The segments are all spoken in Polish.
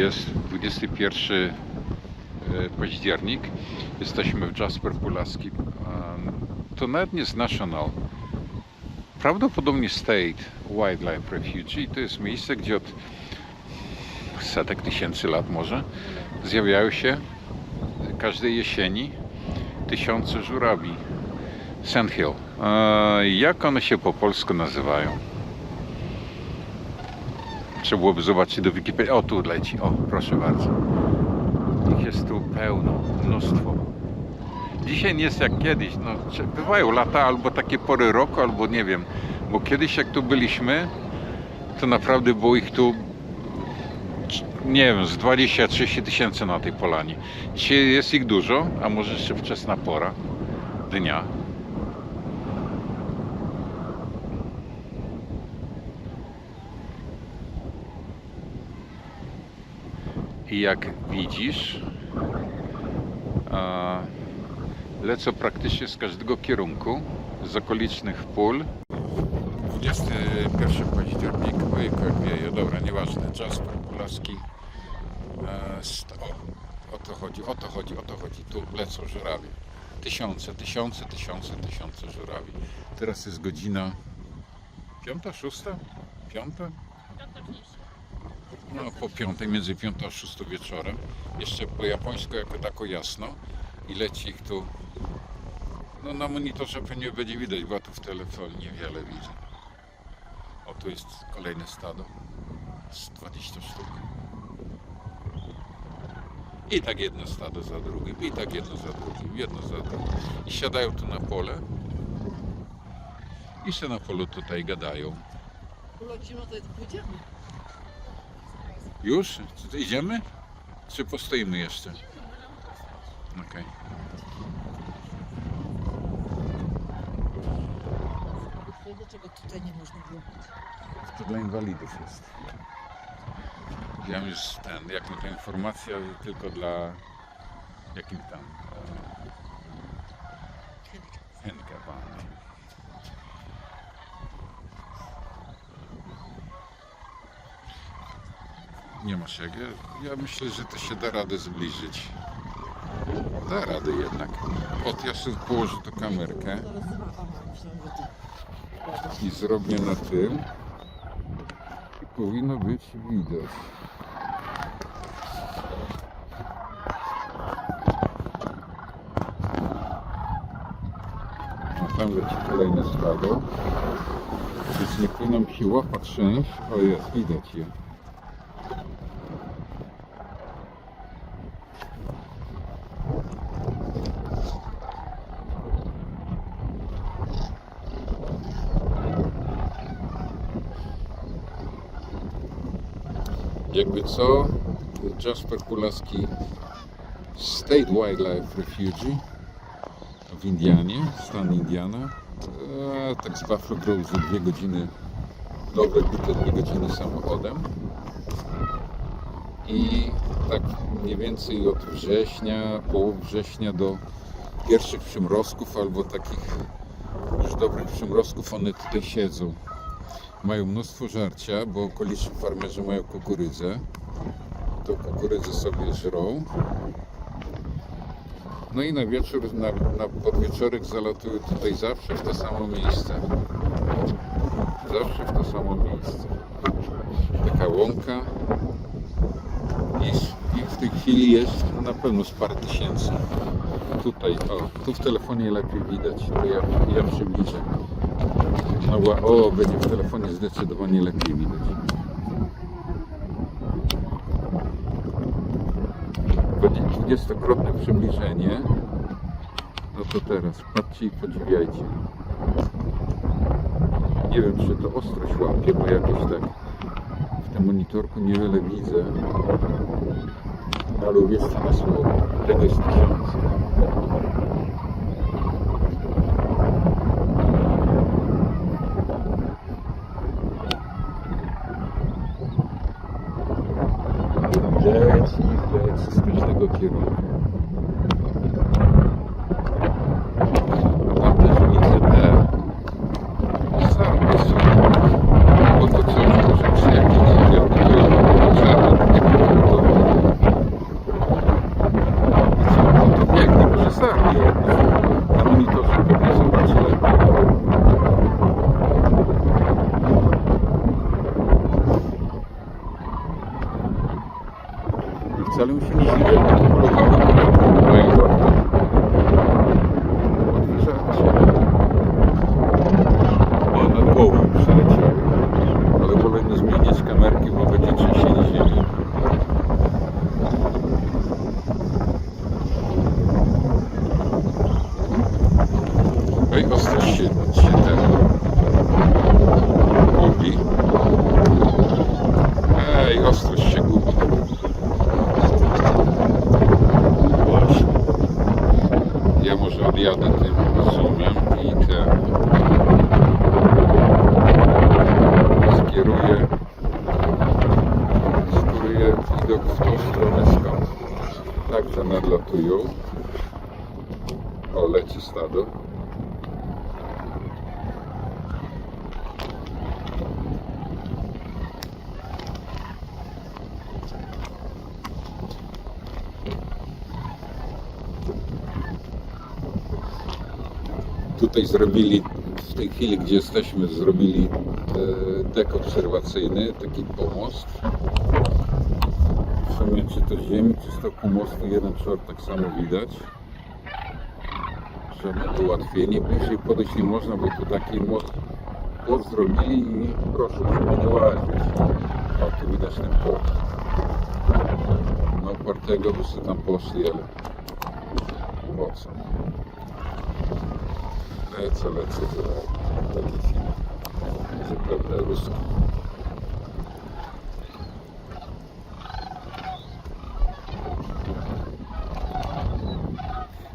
jest 21 e, październik. Jesteśmy w Jasper Pulaski. To nawet nie jest National. Prawdopodobnie State Wildlife Refuge. To jest miejsce, gdzie od setek tysięcy lat może zjawiają się każdej jesieni tysiące żurawi. Sandhill. E, Jak one się po polsku nazywają? Trzeba byłoby zobaczyć do Wikipedii. O, tu leci. O, proszę bardzo. Ich jest tu pełno, mnóstwo. Dzisiaj nie jest jak kiedyś. No, bywają lata albo takie pory roku, albo nie wiem. Bo kiedyś jak tu byliśmy, to naprawdę było ich tu nie wiem, z 20-30 tysięcy na tej polanie. Dzisiaj jest ich dużo, a może jeszcze wczesna pora dnia. I jak widzisz, lecą praktycznie z każdego kierunku, z okolicznych pól. 21 październik, ojejku jak wieje, dobra, nieważne, Jasper Pulaski. E, o, o to chodzi, o to chodzi, o to chodzi, tu lecą żurawie. Tysiące, tysiące, tysiące, tysiące żurawi. Teraz jest godzina piąta, szósta? Piąta? No po piątej, między piątą a szóstą wieczorem. Jeszcze po japońsku jako tako jasno i leci ich tu. No na monitorze pewnie będzie widać, bo tu w telefonie niewiele widzę. O tu jest kolejne stado. Z 20 sztuk. I tak jedno stado za drugim, i tak jedno za drugim, jedno za drugim. I siadają tu na pole. I się na polu tutaj gadają. Urodzimy, to pójdziemy. Już? Czy idziemy? Czy postoimy jeszcze? Okej. Dlaczego tutaj nie można było? To dla inwalidów jest. Ja już ten, jak na ta informacja, tylko dla jakim tam e, handicapowanych. Nie masz jak. Ja, myślę, że to się da radę zbliżyć. Da radę jednak. Od ja sobie położę tu kamerkę i zrobię na tym. I powinno być widać. A tam leci kolejne stado. Więc nie się łapa trzęść. O jest, widać je. Jakby co, Jasper Pulaski State Wildlife Refuge w Indianie, stan Indiana. E, tak z Buffalo Grove dwie godziny, dobre bite dwie godziny samochodem. I tak mniej więcej od września, połowy września do pierwszych przymrozków albo takich już dobrych przymrozków one tutaj siedzą. Mają mnóstwo żarcia, bo okoliczni farmerzy mają kukurydzę. To kukurydzę sobie żrą. No i na wieczór, na, na podwieczorek zalatują tutaj zawsze w to samo miejsce. Zawsze w to samo miejsce. Taka łąka. I, w tej chwili jest na pewno z parę tysięcy. Tutaj, o, tu w telefonie lepiej widać, to ja, ja przybliżę. No o, będzie w telefonie zdecydowanie lepiej widać. Będzie 20-krotne przybliżenie. No to teraz, patrzcie i podziwiajcie. Nie wiem, czy to ostrość łapie, bo jakoś tak w tym monitorku niewiele widzę. Ale uwierzcie na słowo, tego jest tysiące. Leci, leci z każdego kierunku. Tam też widzę te same są. Bo to co, może przy jakiejś wielkiej czarne, takie Wcale mi się nie dziwię, bo to polowało na moim worku. Odwiedzałem się. O, nad głową przeleciały. Ale wolę nie zmieniać kamerki, bo będzie trzęsienie ziemi. Oj, ostro się, się ten gubi. Ej, ostrość się gubi. Właśnie. Ja może odjadę tym zoomem i ten skieruję skieruję widok w tą stronę skąd także nadlatują o leci stado Tutaj zrobili, w tej chwili gdzie jesteśmy, zrobili e, dek obserwacyjny, taki pomost. Sumie czy to ziemi, czy z toku mostu jeden czort tak samo widać. Żeby ułatwienie. Bliżej podejść nie można, bo tu taki most, most zrobili i proszę, żeby nie łazić. O, tu widać ten port. No, partego by sobie tam poszli, ale po co? Lecę, lecę, to taki film. Zupełnie ruski.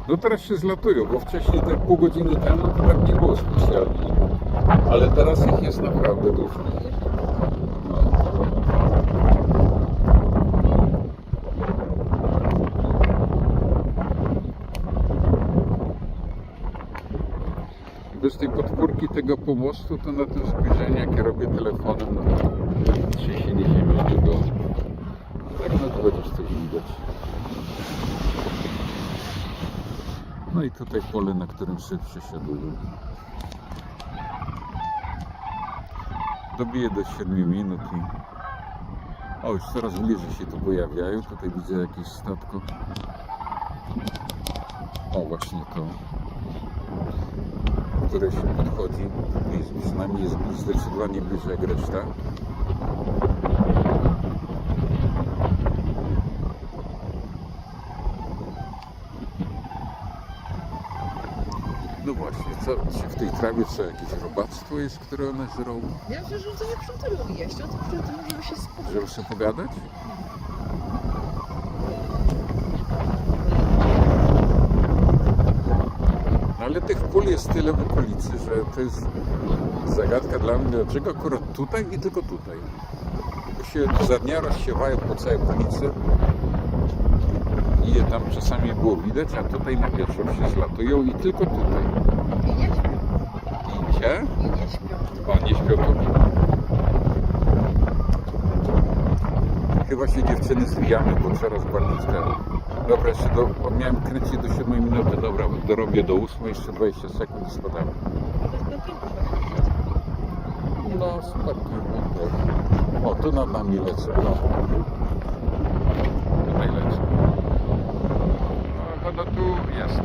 No teraz się zlatują, bo wcześniej te pół godziny temu to tak nie było specjalnie. Ale teraz ich jest naprawdę dużo. No. Bez tej podpórki tego pomostu, to na tym spojrzeniu, jakie robię telefonem, no to ziemi nie. Tak no to chociaż coś widać. No i tutaj pole, na którym sobie przesiaduję. Dobiję do 7 minut i... O, już coraz bliżej się tu pojawiają. Tutaj widzę jakieś statko. O, właśnie to które się podchodzi, jest, przynajmniej jest zdecydowanie bliżej jak reszta. No właśnie, co, czy w tej trawie co jakieś robactwo jest, które one żrą? Ja myślę, że to nie przy tym jeść, o tym możemy się spotkać. Żeby sobie pogadać? No ale tych pól jest tyle w okolicy, że to jest zagadka dla mnie, dlaczego akurat tutaj i tylko tutaj. Bo się za dnia rozsiewają po całej okolicy i je tam czasami było widać, a tutaj na wieczór się zlatują i tylko tutaj. I nie śpią, I nie śpią. A nie śpią. Chyba się dziewczyny zwijamy, bo coraz bardziej ten. Dobra, jeszcze do, miałem kręcić do 7 minuty, dobra, dorobię do 8, jeszcze 20 sekund spadamy. No, super. O, tu nad nami lecę. No. Tutaj lecę. No, tu jest.